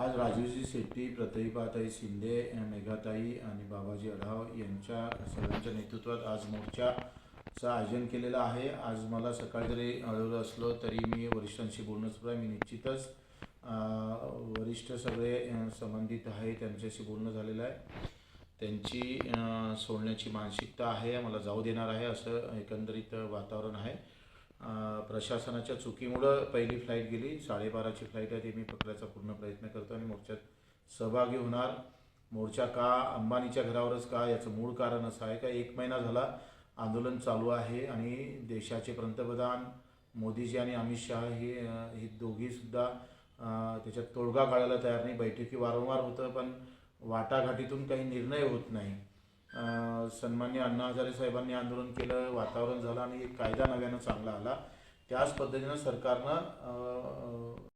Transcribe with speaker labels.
Speaker 1: आज राजूजी शेट्टी प्रतिभाताई शिंदे मेघाताई आणि बाबाजी अढाव यांच्या सगळ्यांच्या नेतृत्वात आज मोर्चाचं आयोजन केलेलं आहे. आज मला सकाळी जरी अडवलं असलो तरी मी वरिष्ठांशी बोलणंच सुरू आहे मी निश्चितच वरिष्ठ सगळे संबंधित आहे त्यांच्याशी बोलणं झालेलं आहे. त्यांची सोडण्याची मानसिकता आहे मला जाऊ देणार आहे असं एकंदरीत वातावरण आहे. प्रशासनाच्या चुकीमुळं पहिली फ्लाईट गेली. साडेबाराची फ्लाईट आहे ती मी पकडायचा पूर्ण प्रयत्न करतो आणि मोर्चात सहभागी होणार. मोर्चा का अंबानीच्या घरावरच का याचं मूळ कारण असं आहे का? एक महिना झाला आंदोलन चालू आहे आणि देशाचे पंतप्रधान मोदीजी आणि अमित शहा हे ही हे दोघीसुद्धा त्याच्यात तोडगा काढायला तयार नाही. बैठकी वारंवार होतं पण वाटाघाटीतून काही निर्णय होत नाही. सन्मान्य अण्णा हजारे साहेबांनी आंदोलन केलं वातावरण झालं आणि एक कायदा नव्यानं चांगला आला. त्याच पद्धतीनं सरकारनं